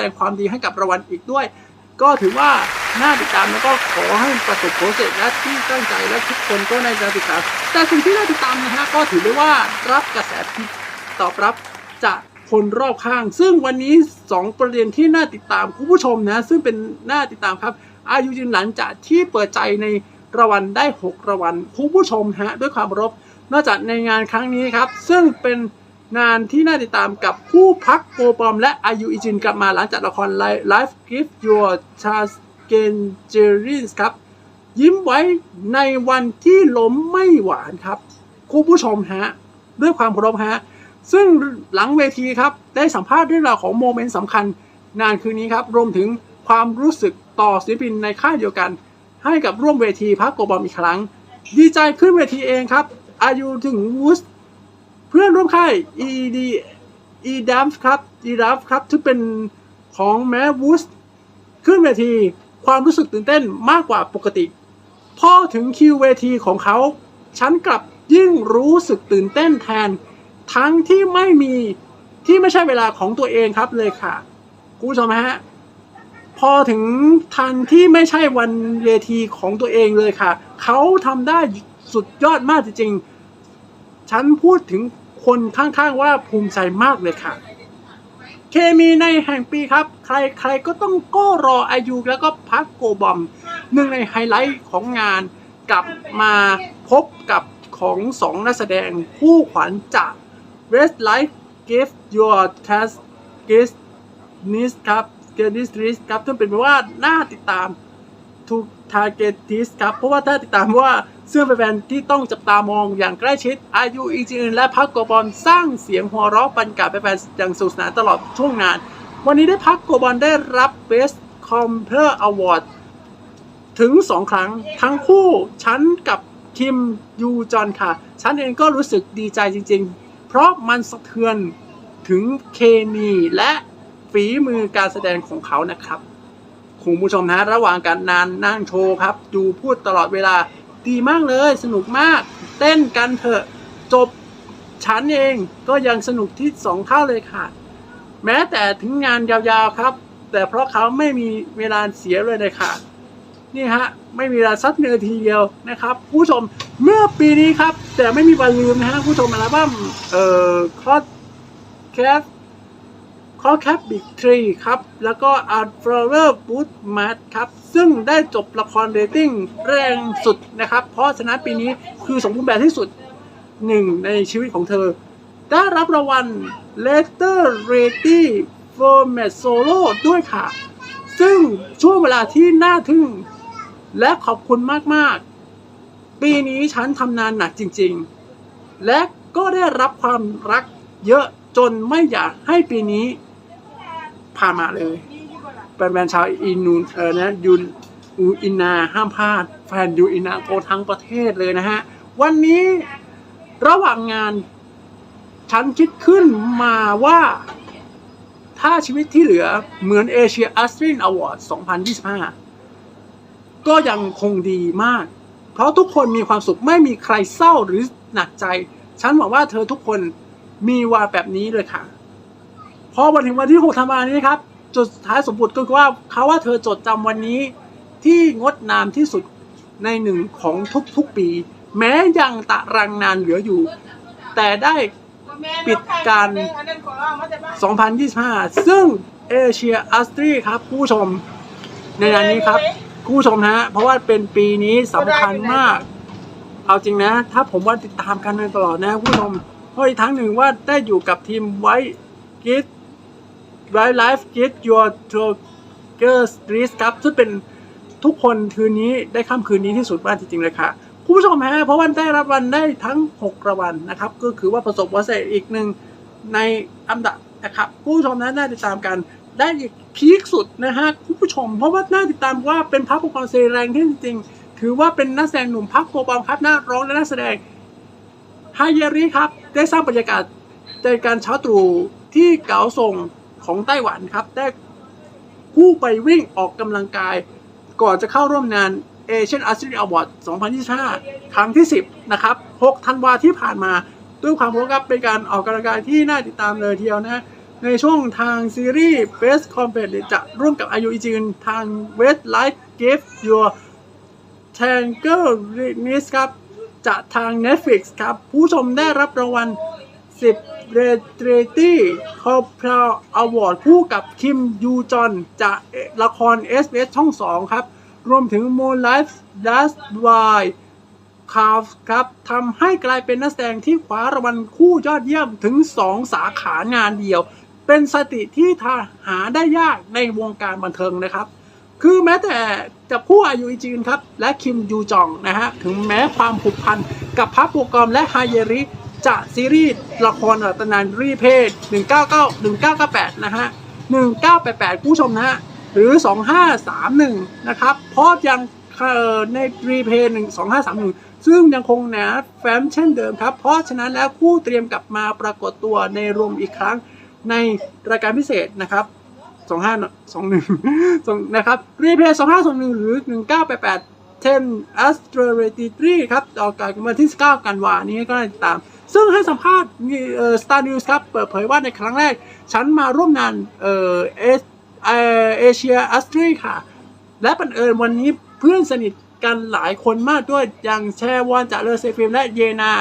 ดงความดีให้กับรางวัลอีกด้วย ก็ถือว่าน่าติดตามแล้วก็ขอให้ประสบผลสำเร็จและที่ตั้งใจและทุกคนก็ในการติดตาม แต่สิ่งที่น่าติดตามนะฮะก็ถือได้ว่ารับกระแสตอบรับจากคนรอบข้าง ซึ่งวันนี้ 2 ประเด็นที่น่าติดตามคุณผู้ชมนะ ซึ่งเป็นน่าติดตามครับ อายุยืนหลังจากที่เปิดใจในรางวัลได้ 6รางวัลคุณผู้ชมฮะด้วยความรพนอกจากในงานครั้งนี้ครับ ซึ่งเป็น งานที่น่าติดตามกับผู้พักโกปอม และอายุอิจินกลับมาหลังจากละคร Life Give Your Chance g a n g e r i n s ครับ ยิ้มไว้ในวันที่ล้มไม่หวานครับคุณผู้ชมฮะด้วยความเคารพฮะซึ่งหลังเวทีครับ ได้สัมภาษณ์เรื่องราวของโมเมนต์สำคัญงานคืนนี้ครับ รวมถึงความรู้สึกต่อศิลปินในค่ายเดียวกัน ให้กับร่วมเวทีพักโกบอมอีกครั้ง ดีใจขึ้นเวทีเองครับอายุถึงวูส เพื่อนร่วมค่าย ED e d a m ครับ e d a m ครับที่เป็นของแม้วูสขึ้นเวทีความรู้สึกตื่นเต้นมากกว่าปกติ พอถึงคิวเวทีของเขา ฉันกลับยิ่งรู้สึกตื่นเต้นแทน ทั้งที่ไม่มีที่ไม่ใช่เวลาของตัวเองครับเลยค่ะคุณผู้ชมฮะ พอถึงทันที่ไม่ใช่วันเวทีของตัวเองเลยค่ะ เขาทำได้สุดยอดมากจริงๆ ฉันพูดถึงคนข้างๆว่าภูมิใจมากเลยค่ะ เคมีในแห่งปีครับ ใครๆก็ต้องก็รออายุแล้วก็พักโกบอมหนึ่งในไฮไลท์ของงานกลับมาพบกับของสองนักแสดงคู่ขวัญจาก West Life Give Your Cast Guest Nis ครับ g e n i s List ครับซึ่งเป็นว่าน่าติดตาม to target this ครับ เพราะว่าถ้าติดตามว่า เสื้อแฟนที่ต้องจับตามองอย่างใกล้ชิด อายุอีจีนและพักโกบอลสร้างเสียงหัวเราะบรรยากาศแฟนอย่างสนุกสนานตลอดช่วงงาน วันนี้ได้พักโกบอลได้รับ Best Compare Award ถึง 2 ครั้ง ทั้งคู่ฉันกับคิมยูจอนค่ะ ฉันเองก็รู้สึกดีใจจริง ๆ เพราะมันสะเทือนถึงเคมีและฝีมือการแสดงของเขานะครับคุณผู้ชมนะระหว่างการนานนั่งโชว์ครับ ดูพูดตลอดเวลา ดีมากเลย สนุกมาก เต้นกันเถอะจบฉันเองก็ยังสนุกที่สองเท่าเลยค่ะ แม้แต่ถึงงานยาวๆครับ แต่เพราะเขาไม่มีเวลาเสียเลยเลยค่ะ นี่ฮะ ไม่มีเวลาสักนาทีเดียวนะครับ ผู้ชมเมื่อปีนี้ครับ แต่ไม่มีวันลืมนะฮะผู้ชมอัลบั้มเอ่อคอสแคส คอแคปบิ๊กทรีครับ แล้วก็ Art Flower Boot Mat ครับ ซึ่งได้จบละครเรตติ้งแรงสุดนะครับ เพราะฉะนั้นปีนี้คือสมบูรณ์แบบที่สุดหนึ่งในชีวิตของเธอ ได้รับรางวัล Letter Rating Format Solo ด้วยค่ะ ซึ่งช่วงเวลาที่น่าทึ่ง และขอบคุณมาก ๆ ปีนี้ฉันทำงานหนักจริง ๆ และก็ได้รับความรักเยอะจนไม่อยากให้ปีนี้ ผ่ามาเลยแฟนๆชาวอินูนเออนะยูอูอินนาห้ามพลาด แฟนยูอินนาโกทั้งประเทศเลยนะฮะ วันนี้ระหว่างงาน ฉันคิดขึ้นมาว่า ถ้าชีวิตที่เหลือเหมือนเอเชียอัสตรินอวอร์ด2025 ก็ยังคงดีมาก เพราะทุกคนมีความสุขไม่มีใครเศร้าหรือหนักใจ ฉันหวังว่าเธอทุกคนมีวาแบบนี้เลยค่ะ อมาถึงวันที่ 6 ธันวาคมนี้ครับ จุดสุดท้ายสมบูรณ์ก็คือว่าเขาว่าเธอจดจำวันนี้ที่งดงามที่สุดในหนึ่งของทุกๆปี แม้ยังตะรังนานเหลืออยู่ แต่ได้ปิดการ 2025 ซึ่งเอเชียอัสตรีครับผู้ชมในงานนี้ครับผู้ชมนะฮะ เพราะว่าเป็นปีนี้สำคัญมาก เอาจริงนะ ถ้าผมว่าติดตามกันตลอดนะผู้ชมเพราะอีกทั้งหนึ่งว่าได้อยู่กับทีมไว้กิฟ ไว้ไลฟ์กิฟยูร์เกอร์สตรีสครับซึ่งเป็นทุกคนคืนนี้ได้ค่ำคืนนี้ที่สุดมากจริงๆเลยค่ะคุณผู้ชมฮะเพราะว่าได้รับวันได้ทั้ง 6รางวัลนะครับ ก็คือว่าประสบวัสดุอีกหนึ่งในอันดับนะครับผู้ชมนั้นน่าติดตามกันได้อีกพีคสุดนะฮะคุณผู้ชม เพราะว่าน่าติดตามว่าเป็นพักโปรกรเซแรงที่จริงๆ ถือว่าเป็นนักแสดงหนุ่มพักโปรบอมครับนักร้องและนักแสดงไฮเยริครับ ได้สร้างบรรยากาศในการเช้าตรู่ที่เก๋าส่ง ของไต้หวันครับ ได้ผู้ไปวิ่งออกกำลังกาย ก่อนจะเข้าร่วมงาน Asian a s t r i Award 2025 ครั้งที่ 10 นะครับ 6 ธันวาที่ผ่านมา ด้วยความรู้ครับเป็นการออกกำลังกายที่น่าติดตามเลยทีเดียวนะ ในช่วงทางซีรีส์ Best Conference จะร่วมกับ IU e j i n ทาง Westlife Give Your Tangle Release ครับจะทาง Netflix ครับ ผู้ชมได้รับรางวัล 10 r e t r a t y c o p r a Award คู่กับคิมยูจอนจากละคร SBS ช่อง 2 ครับ รวมถึง Moonlight That's Why คาฟครับทำให้กลายเป็นนักแสดงที่คว้ารางวัลคู่ยอดเยี่ยมถึง 2 สาขางานเดียว เป็นสติที่หาได้ยากในวงการบันเทิงนะครับ คือแม้แต่จะคู่อายุอีจีนครับ และคิมยูจองนะฮะ ถึงแม้ความผูกพันกับพับโปรแกรมและไฮเยริ จะซีรีส์ละครอัตนานรีเพศ199 1998 นะฮะ 1988 ผู้ชมนะฮะ หรือ 2531 นะครับเพราะยังในรีเพย์12531ซึ่งยังคงหนาแฟ้มเช่นเดิมครับ เพราะฉะนั้นแล้วคู่เตรียมกลับมาปรากฏตัวในรวมอีกครั้งในรายการพิเศษนะครับ2521นะครับรีเพย์2521หรือ1988 10 a s t r o r a t i 3ครับออกอากาศวันที่9กันวานี้ก็ได้ติดตาม ซึ่งให้สัมภาษณ์เอ่อ Star News ครับเปิดเผยว่าในครั้งแรก ฉันมาร่วมงานเอ่อเอเอเชียอัสตรีค่ะ และบังเอิญวันนี้เพื่อนสนิทกันหลายคนมากด้วยอย่างแชวอนจากเลอเซฟิมและเยนา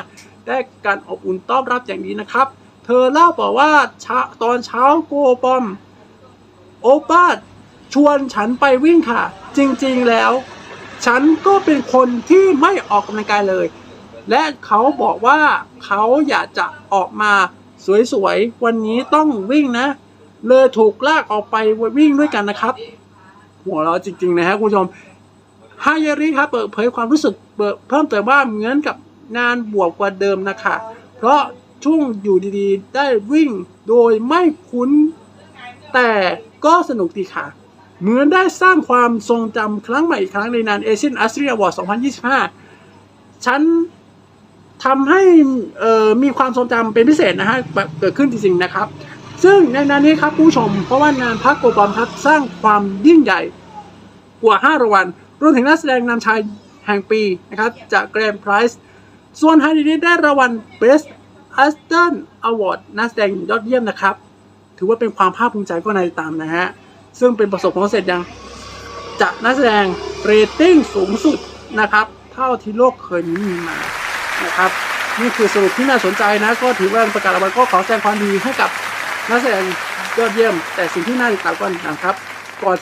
ได้การอบอุ่นต้อนรับอย่างดีนะครับ เธอเล่าบอกว่าเช้าตอนเช้าโกปอม โอป้าชวนฉันไปวิ่งค่ะ จริงๆแล้ว ฉันก็เป็นคนที่ไม่ออกกำลังกายเลย และเขาบอกว่าเขาอยากจะออกมาสวยๆ วันนี้ต้องวิ่งนะ เลยถูกลากออกไปวิ่งด้วยกันนะครับ หัวเราจริงๆนะฮะคุณผู้ชมฮายาริครับเปิดเผยความรู้สึกเปิดเพิ่มเติมว่าเหมือนกับงานบวกกว่าเดิมนะคะ เพราะช่วงอยู่ดีๆ ได้วิ่งโดยไม่คุ้น แต่ก็สนุกดีค่ะ เหมือนได้สร้างความทรงจำครั้งใหม่อีกครั้งในงานเอเชียนอัสเตรียวอร์2025 ฉัน ทำให้มีความทรงจำเป็นพิเศษนะฮะแบบเกิดขึ้นจริงๆนะครับ ซึ่งในงานนี้ครับผู้ชม เพราะว่างานพักโกบอมครับสร้างความยิ่งใหญ่กว่า5รางวัลรวมถึงนักแสดงนำชายแห่งปีนะครับจากแกรนด์ไพรส์ส่วนไฮดีได้รางวัล Best a s t o n Award นักแสดงยอดเยี่ยมนะครับ ถือว่าเป็นความภาคภูมิใจก็ในตามนะฮะ ซึ่งเป็นประสบความสำเร็จยังจะนักแสดงเรตติ้งสูงสุดนะครับ เท่าที่โลกเคยมีมา นะครับนี่คือสรุปที่น่าสนใจนะ ก็ถือว่าประกาศรางวัลก็ขอแสดงความดีให้กับนักแสดงยอดเยี่ยม แต่สิ่งที่น่าติดตามก็นะครับก่อนที่